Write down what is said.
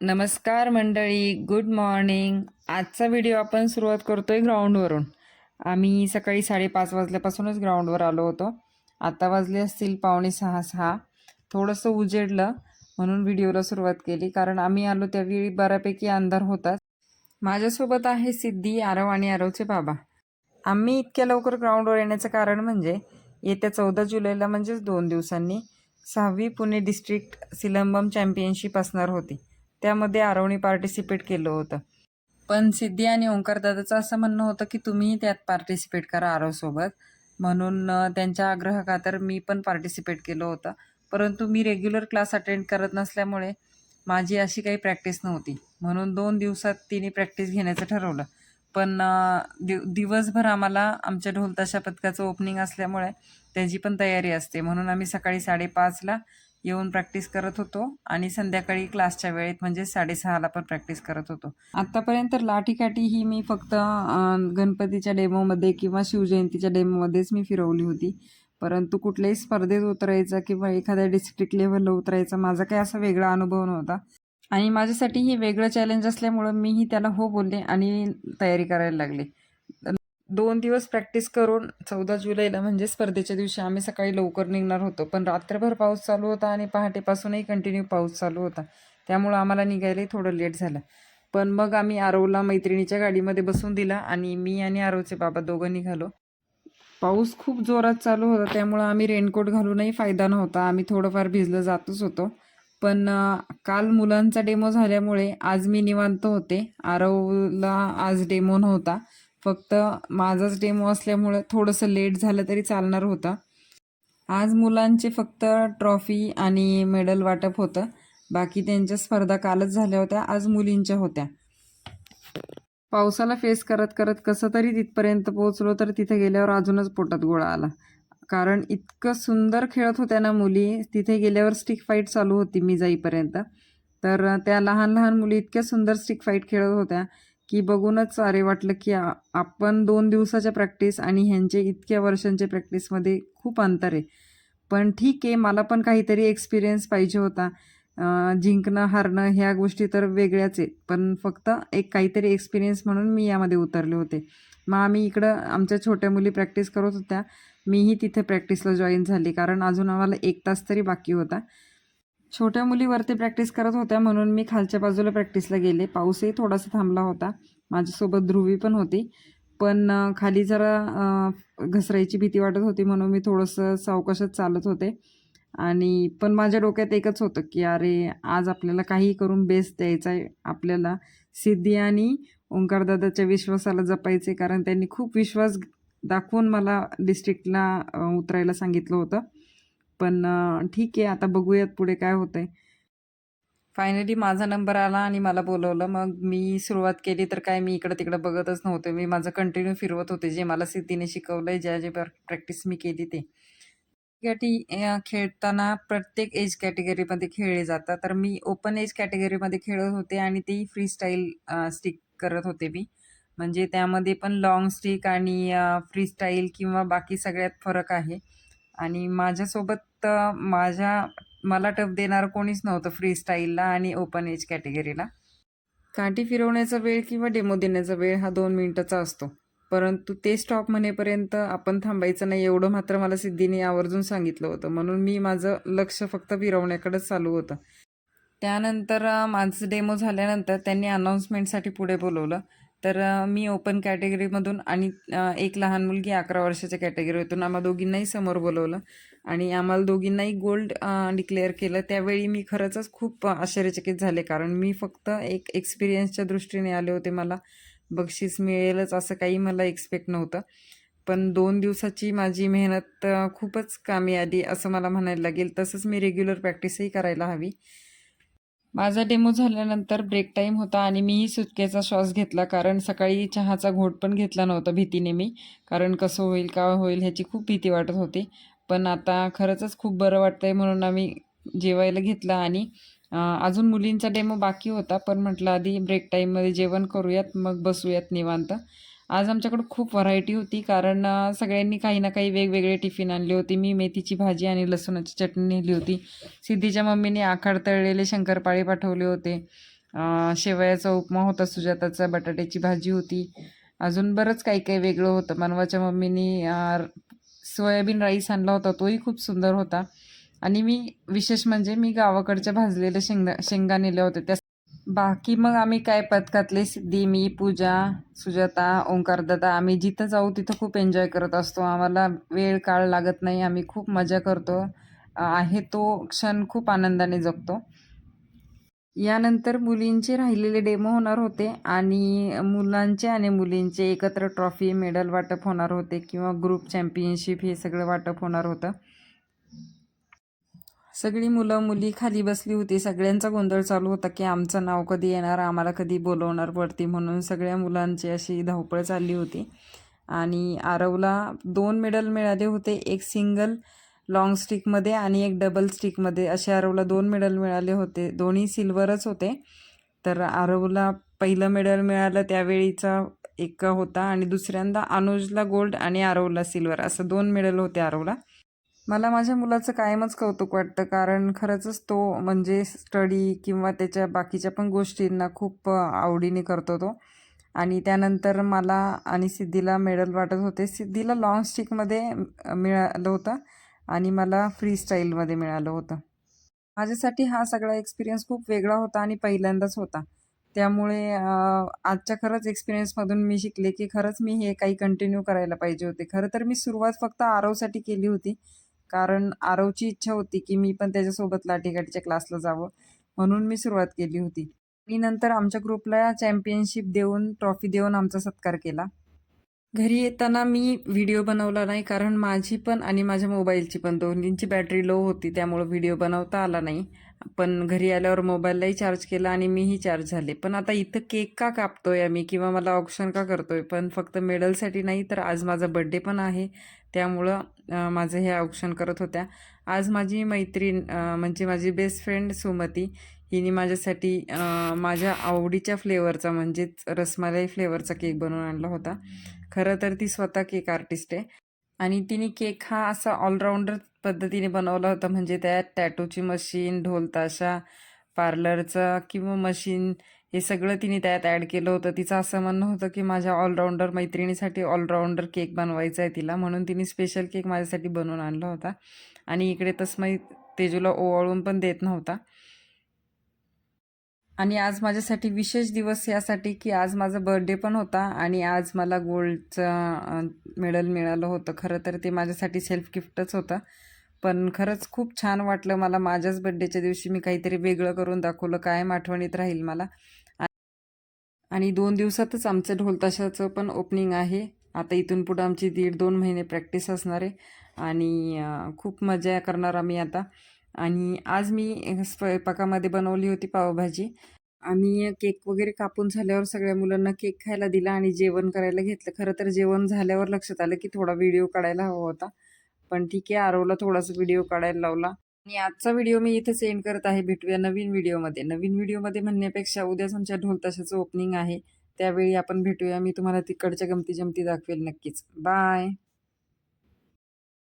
नमस्कार मंडळी good morning आजचा व्हिडिओ आपण सुरुवात करतो आहे ग्राउंडवरून आम्ही सकाळी साडेपाच वाजल्यापासूनच ग्राउंडवर आलो होतो. आता वाजले असतील पावणे सहा सहा. थोडंसं उजेडलं म्हणून व्हिडिओला सुरुवात केली कारण आम्ही आलो त्यावेळी बऱ्यापैकी अंधार होताच. माझ्यासोबत आहे सिद्धी आरव आणि आरवचे बाबा. आम्ही इतक्या लवकर ग्राउंडवर येण्याचं कारण म्हणजे येत्या चौदा जुलैला म्हणजेच दोन दिवसांनी सहावी पुणे डिस्ट्रिक्ट सिलंबम चॅम्पियनशिप असणार होती. त्यामध्ये आरवणी पार्टिसिपेट केलं होतं. पण सिद्धी आणि ओंकार दादाचं असं म्हणणं होतं की तुम्हीही त्यात पार्टिसिपेट करा आरवसोबत म्हणून त्यांच्या त्यांच्या आग्रहाखातर मी पण पार्टिसिपेट केलं होतं. परंतु मी रेग्युलर क्लास अटेंड करत नसल्यामुळे माझी अशी काही प्रॅक्टिस नव्हती. म्हणून दोन दिवसात तिने प्रॅक्टिस घेण्याचं ठरवलं. पण दिव दिवसभर आम्हाला आमच्या ढोलताशा पथकाचं ओपनिंग असल्यामुळे त्याची पण तयारी असते. म्हणून आम्ही सकाळी साडेपाचला येऊन प्रॅक्टिस करत होतो आणि संध्याकाळी क्लासच्या वेळेत म्हणजे साडेसहाला पण प्रॅक्टिस करत होतो. आत्तापर्यंत लाठीकाठी ही मी फक्त गणपतीच्या डेमोमध्ये किंवा शिवजयंतीच्या डेमोमध्येच मी फिरवली होती. परंतु कुठल्याही स्पर्धेत उतरायचा किंवा एखाद्या डिस्ट्रिक्ट लेवलला उतरायचा माझा काही असा वेगळा अनुभव नव्हता. आणि माझ्यासाठी हे वेगळं चॅलेंज असल्यामुळं मीही त्याला हो बोलले आणि तयारी करायला लागले. दोन दिवस प्रॅक्टिस करून चौदा जुलैला म्हणजे स्पर्धेच्या दिवशी आम्ही सकाळी लवकर निघणार होतो. पण रात्रभर पाऊस चालू होता आणि पहाटेपासूनही कंटिन्यू पाऊस चालू होता. त्यामुळं आम्हाला निघायलाही थोडं लेट झालं. पण मग आम्ही आरवला मैत्रिणीच्या गाडीमध्ये बसून दिला आणि मी आणि आरवचे बाबा दोघं निघालो. पाऊस खूप जोरात चालू होता त्यामुळं आम्ही रेनकोट घालूनही फायदा नव्हता. आम्ही थोडंफार भिजलं जातच होतो. पण काल मुलांचा डेमो झाल्यामुळे आज मी निवांत होते. आरवला आज डेमो नव्हता. फक्त माझाच डेमो असल्यामुळं थोडंसं लेट झालं तरी चालणार होता. आज मुलांचे फक्त ट्रॉफी आणि मेडल वाटप होतं. बाकी त्यांच्या स्पर्धा कालच झाल्या होत्या आज मुलींच्या होत्या. पावसाला फेस करत करत कसं तरी तिथपर्यंत पोहोचलो तर तिथे गेल्यावर अजूनच पोटात गोळा आला. कारण इतकं सुंदर खेळत होत्या ना मुली तिथे गेल्यावर स्टिक फाईट चालू होती मी जाईपर्यंत. तर त्या लहान लहान मुली इतक्या सुंदर स्टिक फाईट खेळत होत्या. की बघूनच अरे वाटलं की आपण दोन दिवसाच्या प्रॅक्टिस आणि ह्यांचे इतक्या वर्षांच्या प्रॅक्टिसमध्ये खूप अंतर आहे. पण ठीक आहे मला पण काहीतरी एक्सपिरियन्स पाहिजे होता. जिंकणं हारणं ह्या गोष्टी तर वेगळ्याच आहेत. पण फक्त एक काहीतरी एक्सपिरियन्स म्हणून मी यामध्ये उतरले होते. मग आम्ही इकडं आमच्या छोट्या मुली प्रॅक्टिस करत होत्या. मीही तिथे प्रॅक्टिसला जॉईन झाली. कारण अजून आम्हाला एक तास तरी बाकी होता. छोट्या मुलीवरती प्रॅक्टिस करत होत्या म्हणून मी खालच्या बाजूला प्रॅक्टिसला गेले. पाऊसही थोडासा थांबला होता. माझ्यासोबत ध्रुवी पण होती. पण खाली जरा घसरायची भीती वाटत होती म्हणून मी थोडंसं सावकाशच चालत होते. आणि पण माझ्या डोक्यात एकच होतं की अरे आज आपल्याला काही करून बेस द्यायचा आहे. आपल्याला सिद्धी आणि ओंकारदादाच्या विश्वासाला जपायचे कारण त्यांनी खूप विश्वास दाखवून मला डिस्ट्रिक्टला उतरायला सांगितलं होतं. पण ठीक आहे आता बघूयात पुढे काय होतंय. फायनली माझा नंबर आला आणि मला बोलवलं. मग मी सुरुवात केली तर काय मी इकडं तिकडं बघतच नव्हते. मी माझं कंटिन्यू फिरवत होते जे मला सिद्धीने शिकवलं आहे ज्या जे प्रॅक्टिस मी केली ते. कॅटी खेळताना प्रत्येक एज कॅटेगरीमध्ये खेळले जातात. तर मी ओपन एज कॅटेगरीमध्ये खेळत होते आणि ती फ्री स्टाईल स्टिक करत होते मी. म्हणजे त्यामध्ये पण लॉंग स्टिक आणि फ्री स्टाईल किंवा बाकी सगळ्यात फरक आहे. आणि माझ्यासोबत फक्त माझ्या मला टफ देणारं कोणीच नव्हतं फ्री स्टाईलला आणि ओपन एज कॅटेगरीला काठी फिरवण्याचा वेळ किंवा डेमो देण्याचा वेळ हा दोन मिनिटाचा असतो. परंतु ते स्टॉप म्हणेपर्यंत आपण थांबायचं नाही एवढं मात्र मला सिद्धीने आवर्जून सांगितलं होतं. म्हणून मी माझं लक्ष फक्त फिरवण्याकडेच चालू होतं. त्यानंतर माझं डेमो झाल्यानंतर त्यांनी अनाऊन्समेंटसाठी पुढे बोलवलं. तर मी ओपन कॅटेगरीमधून आणि एक लहान मुलगी अकरा वर्षाच्या कॅटेगरीतून आम्हा दोघींनाही समोर बोलवलं. आणि आम्हाला दोघींनाही गोल्ड डिक्लेअर केलं. त्यावेळी मी खरंच खूप आश्चर्यचकित झाले. कारण मी फक्त एक एक्सपिरियन्सच्या दृष्टीने आले होते मला. बक्षीस मिळेलच असं काही मला एक्सपेक्ट नव्हतं. पण दोन दिवसाची माझी मेहनत खूपच कामी आली असं मला म्हणायला लागेल. तसंच मी रेग्युलर प्रॅक्टिसही करायला हवी. माझा डेमो झाल्यानंतर ब्रेक टाईम होता आणि मीही सुटकेचा श्वास घेतला कारण सकाळी चहाचा घोट पण घेतला नव्हता भीतीने मी. कारण कसं होईल का होईल ह्याची खूप भीती वाटत होती. पण आता खरंच खूप बरं वाटतंय म्हणून आम्ही जेवायला घेतलं आणि अजून मुलींचा डेमो बाकी होता. पण म्हटलं आधी ब्रेक टाईममध्ये जेवण करूयात मग बसूयात निवांत. आज आमच्याकडं खूप व्हरायटी होती. कारण सगळ्यांनी काही ना काही वेगवेगळे टिफिन आणले होते. मी मेथीची भाजी आणि लसूणाची चटणी नेली होती. सिद्धीच्या मम्मीने आखाड तळलेले शंकरपाळे पाठवले होते. शेवयाचा उपमा होता सुजाताचा बटाट्याची भाजी होती. अजून बरंच काही काही वेगळं होतं. मनवाच्या मम्मीनी सोयाबीन राईस आणला होता. तोही खूप सुंदर होता. आणि मी विशेष म्हणजे मी गावाकडच्या भाजलेल्या शेंगा शेंगा नेल्या होत्या. त्या बाकी मग आम्ही काय पथकातले सिद्धी मी पूजा सुजाता ओंकारदादा आम्ही जिथं जाऊ तिथं खूप एन्जॉय करत असतो. आम्हाला वेळ काळ लागत नाही आम्ही खूप मजा करतो. आहे तो क्षण खूप आनंदाने जगतो. यानंतर मुलींचे राहिलेले डेमो होणार होते आणि मुलांचे आणि मुलींचे एकत्र ट्रॉफी मेडल वाटप होणार होते किंवा ग्रुप चॅम्पियनशिप हे सगळं वाटप होणार होतं. सगळी मुलं मुली खाली बसली होती. सगळ्यांचा गोंधळ चालू होता की आमचं नाव कधी येणार? आम्हाला कधी बोलवणार वरती? म्हणून सगळ्या मुलांची अशी धावपळ चालली होती. आणि आरवला दोन मेडल मिळाले होते. एक सिंगल लॉंग स्टिकमध्ये आणि एक डबल स्टिकमध्ये असे आरवला दोन मेडल मिळाले होते. दोन्ही सिल्वरच होते. तर आरवला पहिलं मेडल मिळालं त्यावेळीचा एक होता. आणि दुसऱ्यांदा अनुजला गोल्ड आणि आरवला सिल्वर असं दोन मेडल होते आरवला. मला माझ्या मुलाचं कायमच कौतुक वाटतं कारण खरंचच तो म्हणजे स्टडी किंवा त्याच्या बाकीच्या पण गोष्टींना खूप आवडीने करतो तो. आणि त्यानंतर मला आणि सिद्धीला मेडल वाटत होते. सिद्धीला लाँग स्टिकमध्ये मिळालं होतं आणि मला फ्री स्टाईलमध्ये मिळालं होतं. माझ्यासाठी हा सगळा एक्सपिरियन्स खूप वेगळा होता आणि पहिल्यांदाच होता. त्यामुळे आजच्या खरंच एक्सपिरियन्समधून मी शिकले की खरंच मी हे काही कंटिन्यू करायला पाहिजे होते. खरं तर मी सुरुवात फक्त आरवसाठी केली होती. कारण आरवची इच्छा होती की मी पण त्याच्यासोबत लाठीकाठीच्या क्लासला जावं म्हणून मी सुरुवात केली होती. मी नंतर आमच्या ग्रुपला चॅम्पियनशिप देऊन ट्रॉफी देऊन आमचा सत्कार केला. घरी येताना मी व्हिडिओ बनवला नाही कारण माझी पण आणि माझ्या मोबाईलची पण दोन्हींची बॅटरी लो होती त्यामुळं व्हिडिओ बनवता आला नाही. पण घरी आल्यावर मोबाईललाही चार्ज केला आणि मीही चार्ज झाले. पण आता इथं केक का कापतोय आम्ही किंवा मला ऑप्शन का करतोय? पण फक्त मेडलसाठी नाही तर आज माझा बड्डे पण आहे. त्यामुळं माझं हे ऑप्शन करत होत्या. आज माझी मैत्रीण म्हणजे माझी बेस्ट फ्रेंड सुमती हिने माझ्यासाठी माझ्या आवडीच्या फ्लेवरचा म्हणजेच रसमलाई फ्लेवरचा केक बनवून आणला होता. खरं तर ती स्वतः केक आर्टिस्ट आहे. आणि तिने केक हा असा ऑलराऊंडर पद्धतीने बनवला होता. म्हणजे त्यात टॅटूची मशीन ढोलताशा पार्लरचा पार्लरचं किंवा मशीन हे सगळं तिने त्यात ॲड केलं होतं. तिचं असं म्हणणं होतं की माझ्या ऑलराऊंडर मैत्रिणीसाठी ऑलराऊंडर केक बनवायचा आहे तिला. म्हणून तिने स्पेशल केक माझ्यासाठी बनवून आणला होता. आणि इकडे तसमय तेजूला ओवाळून पण देत नव्हता. आणि आज माझ्यासाठी विशेष दिवस यासाठी की आज माझा बर्थडे पण होता आणि आज मला गोल्डचं मेडल मिळालं होतं. खरं तर ते माझ्यासाठी सेल्फ गिफ्टच होतं. पण खरंच खूप छान वाटलं मला माझ्याच बड्डेच्या दिवशी मी काहीतरी वेगळं करून दाखवलं. कायम आठवणीत राहील मला. आणि दोन दिवसातच आमचं ढोलताशाचं पण ओपनिंग आहे. आता इथून पुढं आमची दीड दोन महिने प्रॅक्टिस असणार आहे. आणि खूप मजा करणार आम्ही आता. आणि आज मी स्वयंपाकामध्ये बनवली होती पावभाजी. आम्ही केक वगैरे कापून झाल्यावर सगळ्या मुलांना केक खायला दिला आणि जेवण करायला घेतलं. खरं तर जेवण झाल्यावर लक्षात आलं की थोडा व्हिडिओ काढायला हवा होता. पण ठीक आहे आरवला थोडासा व्हिडिओ काढायला लावला. आणि आजचा व्हिडिओ मी इथेच एंड करत आहे. भेटूया नवीन व्हिडिओमध्ये. नवीन व्हिडिओमध्ये म्हणण्यापेक्षा उद्याच आमच्या ढोलताशाचं ओपनिंग आहे. त्यावेळी आपण भेटूया. मी तुम्हाला तिकडच्या गमती जमती दाखवेल नक्कीच. बाय